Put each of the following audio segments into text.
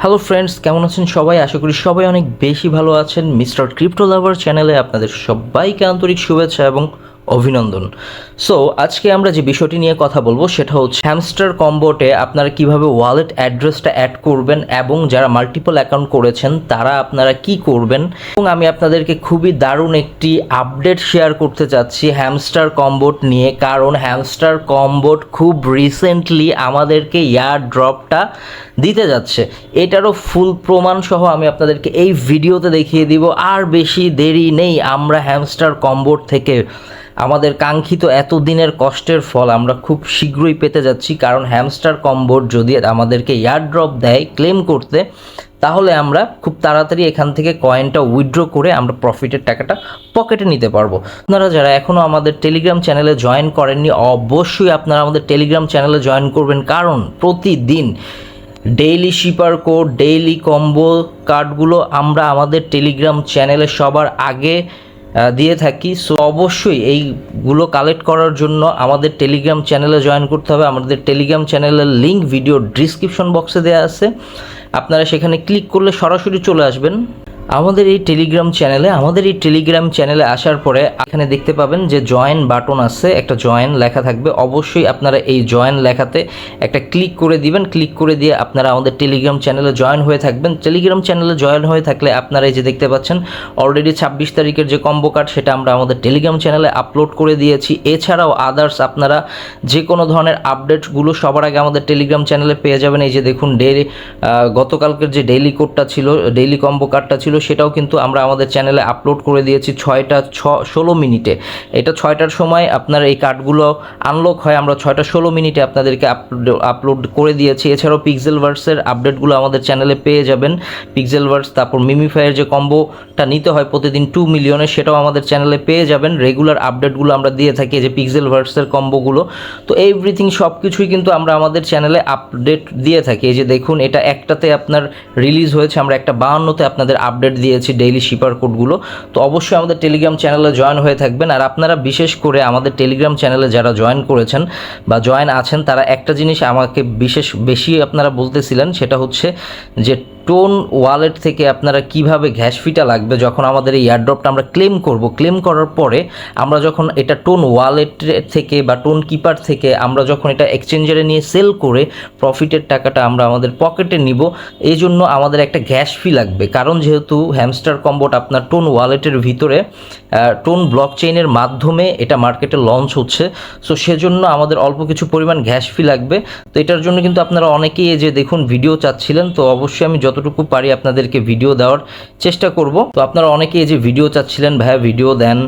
Hello friends কেমন আছেন সবাই? আশা করি সবাই অনেক বেশি ভালো আছেন। মিস্টার ক্রিপ্টো লাভার চ্যানেলে আপনাদের সবাইকে আন্তরিক শুভেচ্ছা এবং অভিনন্দন। সো আজকে আমরা যে বিষয়টি নিয়ে কথা বলব সেটা হচ্ছে হ্যামস্টার কম্বোটে আপনারা কীভাবে ওয়ালেট অ্যাড্রেসটা অ্যাড করবেন এবং যারা মাল্টিপল অ্যাকাউন্ট করেছেন, তারা আপনারা কি করবেন? এবং আমি আপনাদেরকে খুবই দারুণ একটি আপডেট শেয়ার করতে চাচ্ছি হ্যামস্টার কম্বোট নিয়ে, কারণ হ্যামস্টার কম্বোট খুব রিসেন্টলি আমাদেরকে ইয়ার ড্রপটা দিতে যাচ্ছে। এটারও ফুল প্রমাণ সহ আমি আপনাদেরকে এই ভিডিওতে দেখিয়ে দিব। আর বেশি দেরি নেই, আমরা হ্যামস্টার কম্বোট থেকে আমাদের কাঙ্ক্ষিত এতদিনের কষ্টের ফল আমরা খুব শীঘ্রই পেতে যাচ্ছি, কারণ হ্যামস্টার কম্বোট যদি আমাদেরকে ইয়ার ড্রপ দেয় ক্লেম করতে, তাহলে আমরা খুব তাড়াতাড়ি এখান থেকে কয়েনটা উইথড্র করে আমরা প্রফিটের টাকাটা পকেটে নিতে পারব। আপনারা যারা এখনও আমাদের টেলিগ্রাম চ্যানেলে জয়েন করেননি, অবশ্যই আপনারা আমাদের টেলিগ্রাম চ্যানেলে জয়েন করবেন, কারণ প্রতিদিন daily cipher code daily combo কার্ডগুলো আমরা আমাদের টেলিগ্রাম চ্যানেলে সবার আগে দিয়ে থাকি। সো অবশ্যই এইগুলো কালেক্ট করার জন্য আমাদের টেলিগ্রাম চ্যানেলে জয়েন করতে হবে। আমাদের টেলিগ্রাম চ্যানেলের লিঙ্ক ভিডিও ডিসক্রিপশন বক্সে দেওয়া আছে। আপনারা সেখানে ক্লিক করলে সরাসরি চলে আসবেন। আমাদের এই টেলিগ্রাম চ্যানেলে আমাদের এই টেলিগ্রাম চ্যানেলে আসার পরে এখানে দেখতে পাবেন যে জয়েন বাটন আছে, একটা জয়েন লেখা থাকবে। অবশ্যই আপনারা এই জয়েন লেখাতে একটা ক্লিক করে দিবেন। ক্লিক করে দিয়ে আপনারা আমাদের টেলিগ্রাম চ্যানেলে জয়েন হয়ে থাকবেন। টেলিগ্রাম চ্যানেলে জয়েন হয়ে থাকলে আপনারা এই যে দেখতে পাচ্ছেন অলরেডি ছাব্বিশ তারিখের যে কম্বো কার্ড সেটা আমরা আমাদের টেলিগ্রাম চ্যানেলে আপলোড করে দিয়েছি। এছাড়াও আদার্স আপনারা যে কোনো ধরনের আপডেটগুলো সবার আগে আমাদের টেলিগ্রাম চ্যানেলে পেয়ে যাবেন। এই যে দেখুন ডেইলি গতকালকের যে ডেইলি কোডটা ছিল ডেইলি কম্বো কার্ডটা ছিল সেটাও কিন্তু আমরা আমাদের চ্যানেলে আপলোড করে দিয়েছি ছয়টা ছ, ষোলো মিনিটে। এটা ছয়টার সময় আপনার এই কার্ডগুলো আনলক হয়, আমরা ছয়টা ষোলো মিনিটে আপনাদেরকে আপলোড করে দিয়েছি। এছাড়াও পিক্সেল ভার্সের আপডেটগুলো আমাদের চ্যানেলে পেয়ে যাবেন। পিক্সেল ভার্স তারপর মিমিফাইয়ের যে কম্বোটা নিতে হয় প্রতিদিন টু মিলিয়নে সেটাও আমাদের চ্যানেলে পেয়ে যাবেন। রেগুলার আপডেটগুলো আমরা দিয়ে থাকি যে পিক্সেল ভার্সের কম্বোগুলো তো এভরিথিং সব কিছুই কিন্তু আমরা আমাদের চ্যানেলে আপডেট দিয়ে থাকি। এই যে দেখুন, এটা একটাতে আপনার রিলিজ হয়েছে, আমরা একটা বাহান্নতে আপনাদের আপডেট দিয়েছি ডেইলি শিপার কোডগুলো তো অবশ্যই আমাদের টেলিগ্রাম চ্যানেলে জয়েন হয়ে থাকবেন। আর আপনারা বিশেষ করে আমাদের টেলিগ্রাম চ্যানেলে যারা জয়েন করেছেন বা জয়েন আছেন, তারা একটা জিনিস আমাকে বিশেষ বেশি আপনারা বলতেছিলেন, সেটা হচ্ছে যে টোন ওয়ালেট থেকে আপনারা কীভাবে ঘ্যাস ফিটা লাগবে যখন আমাদের এই এয়ারড্রপটা আমরা ক্লেম করব ক্লেম করার পরে আমরা যখন এটা টোন ওয়ালেট থেকে বা টোন কিপার থেকে আমরা যখন এটা এক্সচেঞ্জারে নিয়ে সেল করে প্রফিটের টাকাটা আমরা আমাদের পকেটে নিব, এই জন্য আমাদের একটা গ্যাস ফি লাগবে। কারণ যেহেতু হ্যামস্টার কম্বোট আপনার টোন ওয়ালেটের ভিতরে টোন ব্লক চেইনের মাধ্যমে এটা মার্কেটে লঞ্চ হচ্ছে সো সেজন্য আমাদের অল্প কিছু পরিমাণ গ্যাস ফি লাগবে। তো এটার জন্য কিন্তু আপনারা অনেকেই যে দেখুন ভিডিও চাচ্ছিলেন, তো অবশ্যই আমি যতটুকু পারি আপনাদেরকে ভিডিও দেওয়ার চেষ্টা করব। তো আপনারা অনেকেই যে ভিডিও চাচ্ছিলেন, ভাইয়া ভিডিও দেন।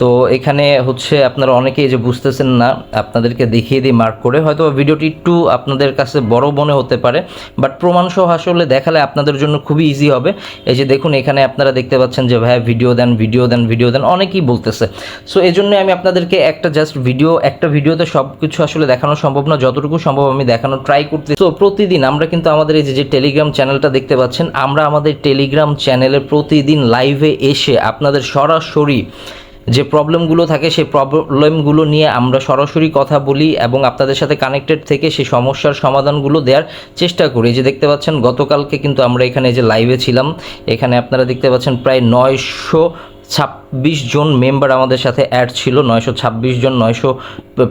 তো এখানে হচ্ছে আপনারা অনেকেই যে বুঝতেছেন না, আপনাদেরকে দেখিয়ে দিই মার্ক করে। হয়তো ভিডিওটি একটু আপনাদের কাছে বড় মনে হতে পারে বাট প্রমাণ সহ আসলে দেখালে আপনাদের জন্য খুবই ইজি হবে। এই যে দেখুন, এখানে আপনারা দেখতে পাচ্ছেন যে, ভাইয়া ভিডিও দেন ভিডিও দেন ভিডিও দেন। অনেকেই বলতেছে। সো এই জন্য আমি আপনাদেরকে একটা জাস্ট ভিডিও একটা ভিডিওতে সব কিছু আসলে দেখানো সম্ভব না। যতটুকু সম্ভব আমি দেখানো ট্রাই করতে তো প্রতিদিন আমরা কিন্তু আমাদের এই যে টেলিগ্রাম চ্যানেলটা দেখতে পাচ্ছেন, আমরা আমাদের টেলিগ্রাম চ্যানেলে প্রতিদিন লাইভে এসে আপনাদের সরাসরি যে প্রবলেমগুলো থাকে সেই প্রবলেমগুলো নিয়ে আমরা সরাসরি কথা বলি এবং আপনাদের সাথে কানেক্টেড থেকে সেই সমস্যার সমাধানগুলো দেওয়ার চেষ্টা করি। যে দেখতে পাচ্ছেন, গতকালকে কিন্তু আমরা এখানে যে লাইভে ছিলাম, এখানে আপনারা দেখতে পাচ্ছেন প্রায় নয়শো ছাব্বিশ জন মেম্বার আমাদের সাথে অ্যাড ছিল, নয়শো ছাব্বিশ জন, নয়শো,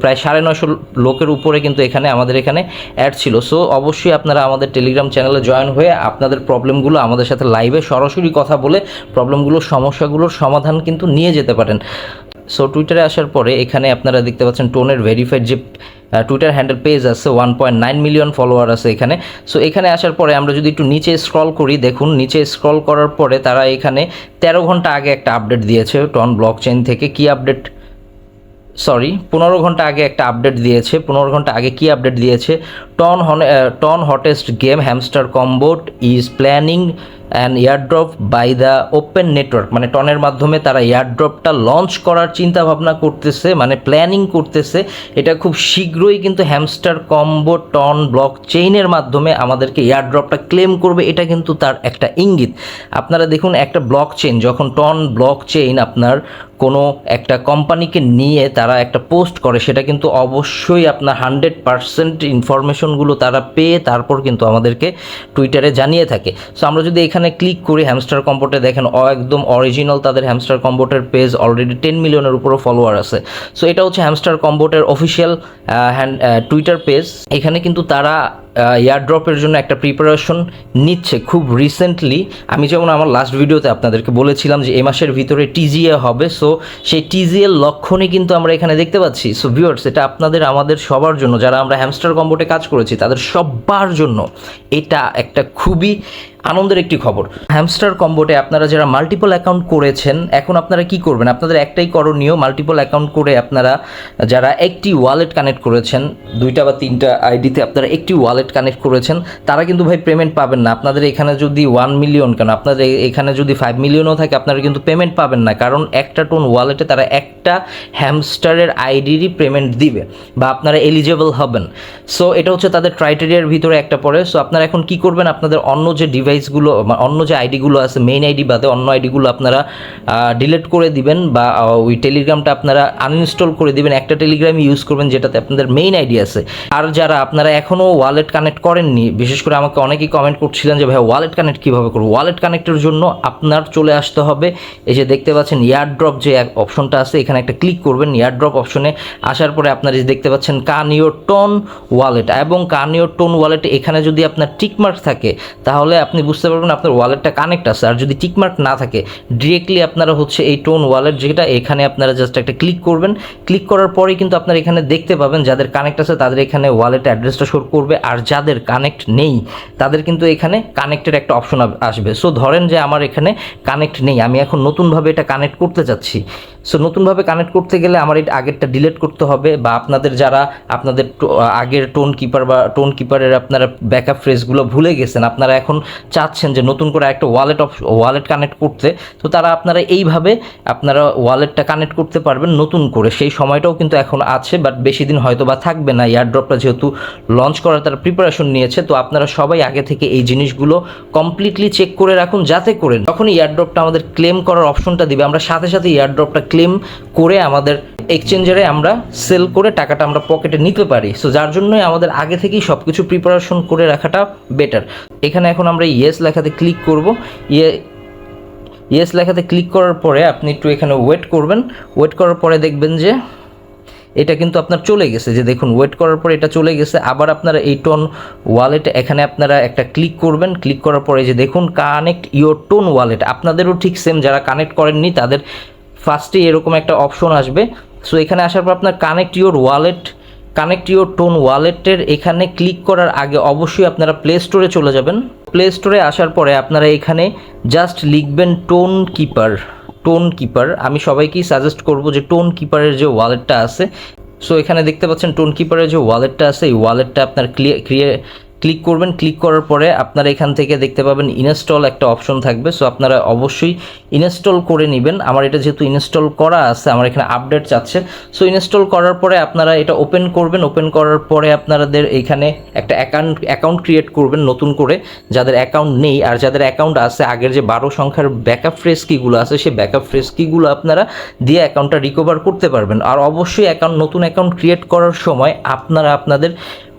প্রায় সাড়ে নয়শো লোকের উপরে কিন্তু এখানে, আমাদের এখানে অ্যাড ছিল। সো অবশ্যই আপনারা আমাদের টেলিগ্রাম চ্যানেলে জয়েন হয়ে আপনাদের প্রবলেমগুলো আমাদের সাথে লাইভে সরাসরি কথা বলে প্রবলেমগুলোর সমস্যাগুলোর সমাধান কিন্তু নিয়ে যেতে পারেন। সো টুইটারে আসার পরে এখানে আপনারা দেখতে পাচ্ছেন টোনের ভেরিফাইড যে টুইটার হ্যান্ডেল পেজ আছে one point nine million follower আছে এখানে। সো এখানে আসার পরে আমরা যদি একটু নিচে স্ক্রল করি, দেখুন, নিচে স্ক্রল করার পরে তারা এখানে তেরো ঘণ্টা আগে একটা আপডেট দিয়েছে টন ব্লক চেন থেকে। কি আপডেট সরি পনেরো ঘণ্টা আগে একটা আপডেট দিয়েছে। পনেরো ঘণ্টা আগে কি আপডেট দিয়েছে? টন হন TON hottest game Hamster Kombat is planning and airdrop by the open network মানে টনের মাধ্যমে তারা এয়ারড্রপটা লঞ্চ করার চিন্তা ভাবনা করতেছে মানে প্ল্যানিং করতেছে। এটা খুব শীঘ্রই কিন্তু হ্যামস্টার কম্বো টন ব্লক চেইনের মাধ্যমে আমাদেরকে এয়ারড্রপটা ক্লেম করবে, এটা কিন্তু তার একটা ইঙ্গিত। আপনারা দেখুন, একটা ব্লক চেইন যখন টন ব্লক চেইন আপনার কোনো একটা কোম্পানিকে নিয়ে তারা একটা পোস্ট করে, সেটা কিন্তু অবশ্যই আপনার হান্ড্রেড পারসেন্ট ইনফরমেশনগুলো তারা পেয়ে তারপর কিন্তু আমাদেরকে টুইটারে জানিয়ে থাকে। সো আমরা যদি এখানে ক্লিক করি হ্যামস্টার কম্বোটে দেখেন একদম অরিজিনাল তাদের হ্যামস্টার কম্বোটের পেজ অলরেডি টেন মিলিয়নের উপরও ফলোয়ার আছে। সো এটা হচ্ছে হ্যামস্টার কম্বোটের অফিসিয়াল হ্যান্ড টুইটার পেজ এখানে কিন্তু তারা এয়ারড্রপের জন্য একটা প্রিপারেশন নিচ্ছে খুব রিসেন্টলি আমি যেমন আমার লাস্ট ভিডিওতে আপনাদেরকে বলেছিলাম যে এ মাসের ভিতরে টিজিএ হবে। সো সেই টিজিএর লক্ষণই কিন্তু আমরা এখানে দেখতে পাচ্ছি। সো ভিউয়ার্স এটা আপনাদের, আমাদের সবার জন্য, যারা আমরা হ্যামস্টার কম্বোটে কাজ করেছি, তাদের সবার জন্য এটা একটা খুবই আনন্দের একটি খবর। হ্যামস্টার কম্বোটে আপনারা যারা মাল্টিপল অ্যাকাউন্ট করেছেন, এখন আপনারা কি করবেন? আপনাদের একটাই করণীয় মাল্টিপল অ্যাকাউন্ট করে আপনারা যারা একটি ওয়ালেট কানেক্ট করেছেন, দুইটা বা তিনটা আইডিতে আপনারা একটি ওয়ালেট কানেক্ট করেছেন, তারা কিন্তু ভাই পেমেন্ট পাবেন না। আপনাদের এখানে যদি ওয়ান মিলিয়ন কেন? আপনাদের এখানে যদি ফাইভ মিলিয়নও থাকে, আপনারা কিন্তু পেমেন্ট পাবেন না। কারণ একটা টোন ওয়ালেটে তারা একটা হ্যামস্টারের আইডিরই পেমেন্ট দিবে বা আপনারা এলিজেবল হবেন। সো এটা হচ্ছে তাদের ক্রাইটেরিয়ার ভিতরে একটা পড়ে সো আপনারা এখন কি করবেন? আপনাদের অন্য যে ডিভাইসগুলো অন্য যে আইডিগুলো আছে মেইন আইডি বাদে অন্য আইডিগুলো আপনারা ডিলিট করে দিবেন বা ওই টেলিগ্রামটা আপনারা আনইনস্টল করে দিবেন। একটা টেলিগ্রাম ইউজ করবেন যেটাতে আপনাদের মেইন আইডি আছে। আর যারা আপনারা এখনও ওয়ালেট কানেক্ট করেননি, বিশেষ করে আমাকে অনেকেই কমেন্ট করছিলেন যে, ভাই ওয়ালেট কানেক্ট কীভাবে করব? ওয়ালেট কানেক্টের জন্য আপনার চলে আসতে হবে। এই যে দেখতে পাচ্ছেন ইয়ারড্রপ যে অপশনটা আছে, এখানে একটা ক্লিক করবেন। ইয়ারড্রপ অপশনে আসার পরে আপনারা দেখতে পাচ্ছেন কানিও টোন ওয়ালেট এবং কানিও টোন ওয়ালেট এখানে যদি আপনার টিকমার্ক থাকে, তাহলে আপনি বুঝতে পারবেন আপনার ওয়ালেটটা কানেক্ট আছে। আর যদি টিকমার্ক না থাকে ডিরেক্টলি আপনারা হচ্ছে এই টোন ওয়ালেট যেটা, এখানে আপনারা জাস্ট একটা ক্লিক করবেন। ক্লিক করার পরেই কিন্তু আপনারা এখানে দেখতে পাবেন যাদের কানেক্ট আছে, তাদের এখানে ওয়ালেট অ্যাড্রেসটা শো করবে। আর যাদের কানেক্ট নেই, তাদের কিন্তু এখানে কানেক্টের একটা অপশন আসবে। সো ধরেন যে আমার এখানে কানেক্ট নেই, আমি এখন নতুনভাবে এটা কানেক্ট করতে চাচ্ছি। সো নতুনভাবে কানেক্ট করতে গেলে আমার এটা আগেরটা ডিলিট করতে হবে বা আপনাদের যারা আপনাদের আগের টোন কিপার বা টোন কিপারের আপনারা ব্যাকআপ ফ্রেজগুলো ভুলে গেছেন, আপনারা এখন চাচ্ছেন যে নতুন করে একটা ওয়ালেট অফ ওয়ালেট কানেক্ট করতে, তো তারা আপনারা এইভাবে আপনারা ওয়ালেটটা কানেক্ট করতে পারবেন নতুন করে। সেই সময়টাও কিন্তু এখন আছে বাট বেশি দিন হয়তো বা থাকবে না। এয়ারড্রপটা যেহেতু লঞ্চ করার তারা প্রিপারেশন নিয়েছে, তো আপনারা সবাই আগে থেকে এই জিনিসগুলো কমপ্লিটলি চেক করে রাখুন, যাতে করে যখনই এয়ারড্রপটা আমাদের ক্লেম করার অপশনটা দিবে, আমরা সাথে সাথে এয়ারড্রপটা ক্লেম করে আমাদের এক্সচেঞ্জারে আমরা সেল করে টাকাটা আমরা পকেটে নিতে পারি। সো যার জন্যই আমাদের আগে থেকেই সব কিছু প্রিপারেশন করে রাখাটা বেটার এখানে এখন আমরা ইয়েস লেখাতে ক্লিক করব। ইয়ে ইয়েস লেখাতে ক্লিক করার পরে আপনি একটু এখানে ওয়েট করবেন। ওয়েট করার পরে দেখবেন যে এটা কিন্তু আপনার চলে গেছে। যে দেখুন ওয়েট করার পরে এটা চলে গেছে। আবার আপনারা এই টোন ওয়ালেটে এখানে আপনারা একটা ক্লিক করবেন। ক্লিক করার পরে যে দেখুন কানেক্ট ইওর টোন ওয়ালেট আপনাদেরও ঠিক সেম যারা কানেক্ট করেননি, তাদের ফার্স্টে এরকম একটা অপশন আসবে। সো এখানে আসার পর আপনার connect your wallet connect your TON ওয়ালেটের এখানে ক্লিক করার আগে অবশ্যই আপনারা প্লে স্টোরে চলে যাবেন। প্লে স্টোরে আসার পরে আপনারা এখানে জাস্ট লিখবেন টোন কিপার টোন কিপার আমি সবাইকেই সাজেস্ট করব যে টোন কিপারের যে ওয়ালেটটা আছে সো এখানে দেখতে পাচ্ছেন টোন কিপারের যে ওয়ালেটটা আছে, এই ওয়ালেটটা আপনার ক্লিয়ার ক্লিক করবেন। ক্লিক করার পরে আপনারা এখান থেকে দেখতে পাবেন ইনস্টল একটা অপশন থাকবে। সো আপনারা অবশ্যই ইনস্টল করে নেবেন। আমার এটা যেহেতু ইনস্টল করা আছে, আমার এখানে আপডেট চাচ্ছে। সো ইনস্টল করার পরে আপনারা এটা ওপেন করবেন। ওপেন করার পরে আপনাদের এখানে একটা অ্যাকাউন্ট অ্যাকাউন্ট ক্রিয়েট করবেন নতুন করে। যাদের অ্যাকাউন্ট নেই আর যাদের অ্যাকাউন্ট আছে, আগের যে বারো সংখ্যার ব্যাকআপ ফ্রেস কিগুলো আছে, সেই ব্যাকআপ ফ্রেস কিগুলো আপনারা দিয়ে অ্যাকাউন্টটা রিকভার করতে পারবেন। আর অবশ্যই অ্যাকাউন্ট, নতুন অ্যাকাউন্ট ক্রিয়েট করার সময় আপনারা আপনাদের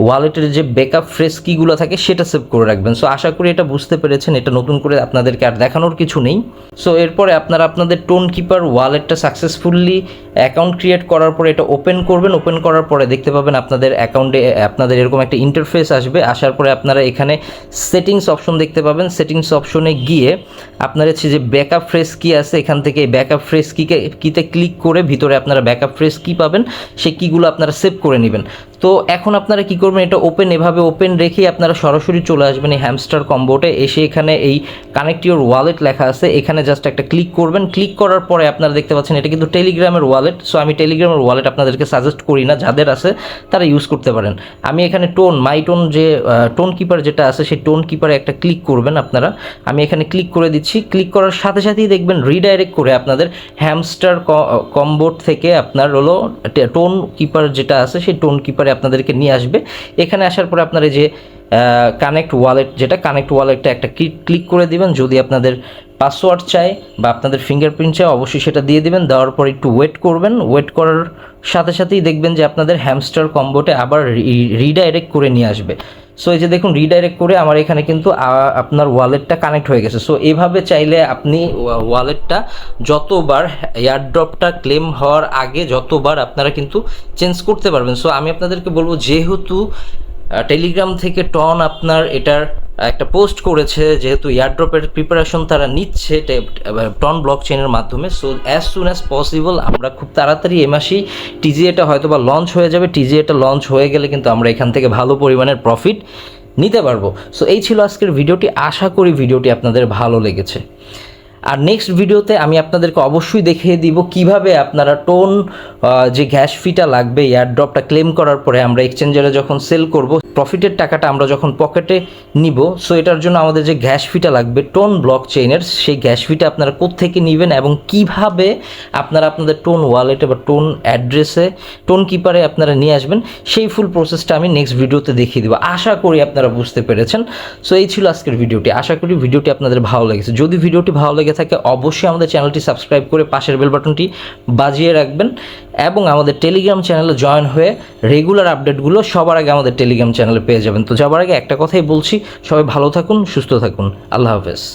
ওয়ালেটের যে ব্যাকআপ ফ্রেস কিগুলো থাকে সেটা সেভ করে রাখবেন। সো আশা করি এটা বুঝতে পেরেছেন, এটা নতুন করে আপনাদেরকে আর দেখানোর কিছু নেই। সো এরপরে আপনারা আপনাদের টোন কিপার ওয়ালেটটা সাকসেসফুলি অ্যাকাউন্ট ক্রিয়েট করার পরে এটা ওপেন করবেন। ওপেন করার পরে দেখতে পাবেন আপনাদের অ্যাকাউন্টে আপনাদের এরকম একটা ইন্টারফেস আসবে। আসার পরে আপনারা এখানে সেটিংস অপশন দেখতে পাবেন। সেটিংস অপশনে গিয়ে আপনার হচ্ছে যে ব্যাকআপ ফ্রেস কি আছে, এখান থেকে ব্যাকআপ ফ্রেস কিকে কিতে ক্লিক করে ভিতরে আপনারা ব্যাকআপ ফ্রেস কি পাবেন। সেই কিগুলো আপনারা সেভ করে নেবেন। তো এখন আপনারা কি এটা ওপেন এভাবে ওপেন রেখেই আপনারা সরাসরি চলে আসবেন এই হ্যামস্টার কম্বোটে এসে এখানে এই কানেক্ট ইউর ওয়ালেট লেখা আছে, এখানে জাস্ট একটা ক্লিক করবেন। ক্লিক করার পরে আপনারা দেখতে পাচ্ছেন এটা কিন্তু টেলিগ্রামের ওয়ালেট সো আমি টেলিগ্রামের ওয়ালেট আপনাদেরকে সাজেস্ট করি না, যাদের আছে তারা ইউজ করতে পারেন। আমি এখানে টোন মাই টোন যে টোন কিপার যেটা আছে, সেই টোন কিপারে একটা ক্লিক করবেন আপনারা। আমি এখানে ক্লিক করে দিচ্ছি। ক্লিক করার সাথে সাথেই দেখবেন রিডাইরেক্ট করে আপনাদের হ্যামস্টার কম্বোট থেকে আপনার হলো টোন কিপার যেটা আছে, সেই টোন কিপারে আপনাদেরকে নিয়ে আসবে। এখানে আসার পরে আপনার এই যে কানেক্ট ওয়ালেট যেটা কানেক্ট ওয়ালেটটা একটা ক্লিক করে দিবেন। যদি আপনাদের পাসওয়ার্ড চাই বা আপনাদের ফিঙ্গারপ্রিন্ট চাই অবশ্যই সেটা দিয়ে দিবেন। দেওয়ার পর একটু ওয়েট করবেন। ওয়েট করার সাথে সাথেই দেখবেন যে আপনাদের হ্যামস্টার কম্বোটে আবার রিডাইরেক্ট করে নিয়ে আসবে। সো এই যে দেখুন রিডাইরেক্ট করে আমার এখানে কিন্তু আপনার ওয়ালেটটা কানেক্ট হয়ে গেছে। সো এভাবে চাইলে আপনি ওয়ালেটটা যতবার এয়ারড্রপটা ক্লেম হওয়ার আগে যতবার আপনারা কিন্তু চেঞ্জ করতে পারবেন। সো আমি আপনাদেরকে বলব, যেহেতু টেলিগ্রাম থেকে টন আপনার এটার একটা পোস্ট করেছে যেহেতু এয়ারড্রপের প্রিপারেশন তারা নিচ্ছে টন ব্লক চেনের মাধ্যমে। So as soon as possible আমরা খুব তাড়াতাড়ি এ মাসেই টিজিএটা হয়তো বা লঞ্চ হয়ে যাবে। টিজিএটা লঞ্চ হয়ে গেলে কিন্তু আমরা এখান থেকে ভালো পরিমাণের প্রফিট নিতে পারব। সো এই ছিল আজকের ভিডিওটি। আশা করি ভিডিওটি আপনাদের ভালো লেগেছে। আর নেক্সট ভিডিওতে আমি আপনাদেরকে অবশ্যই দেখিয়ে দিব কীভাবে আপনারা টোন যে গ্যাস ফিটা লাগবে এয়ারড্রপটা ক্লেম করার পরে আমরা এক্সচেঞ্জারে যখন সেল করব প্রফিটের টাকাটা আমরা যখন পকেটে নিব সো এটার জন্য আমাদের যে গ্যাস ফিটা লাগবে টোন ব্লক চেইনের সেই গ্যাস ফিটা আপনারা কোত্থেকে নেবেন এবং কীভাবে আপনারা আপনাদের টোন ওয়ালেটে বা টোন অ্যাড্রেসে টোন কিপারে আপনারা নিয়ে আসবেন, সেই ফুল প্রসেসটা আমি নেক্সট ভিডিওতে দেখিয়ে দেবো। আশা করি আপনারা বুঝতে পেরেছেন। সো এই ছিল আজকের ভিডিওটি আশা করি ভিডিওটি আপনাদের ভালো লেগেছে। যদি ভিডিওটি ভালো লেগে থাকে, অবশ্যই আমাদের চ্যানেলটি সাবস্ক্রাইব করে পাশের বেল বাটনটি বাজিয়ে রাখবেন। এবং আমাদের টেলিগ্রাম চ্যানেলে জয়েন হয়ে রেগুলার আপডেটগুলো সবার আগে আমাদের টেলিগ্রাম চ্যানেলে পেয়ে যাবেন। তো যাবার আগে একটা কথাই বলছি, সবাই ভালো থাকুন, সুস্থ থাকুন। আল্লাহ হাফেজ।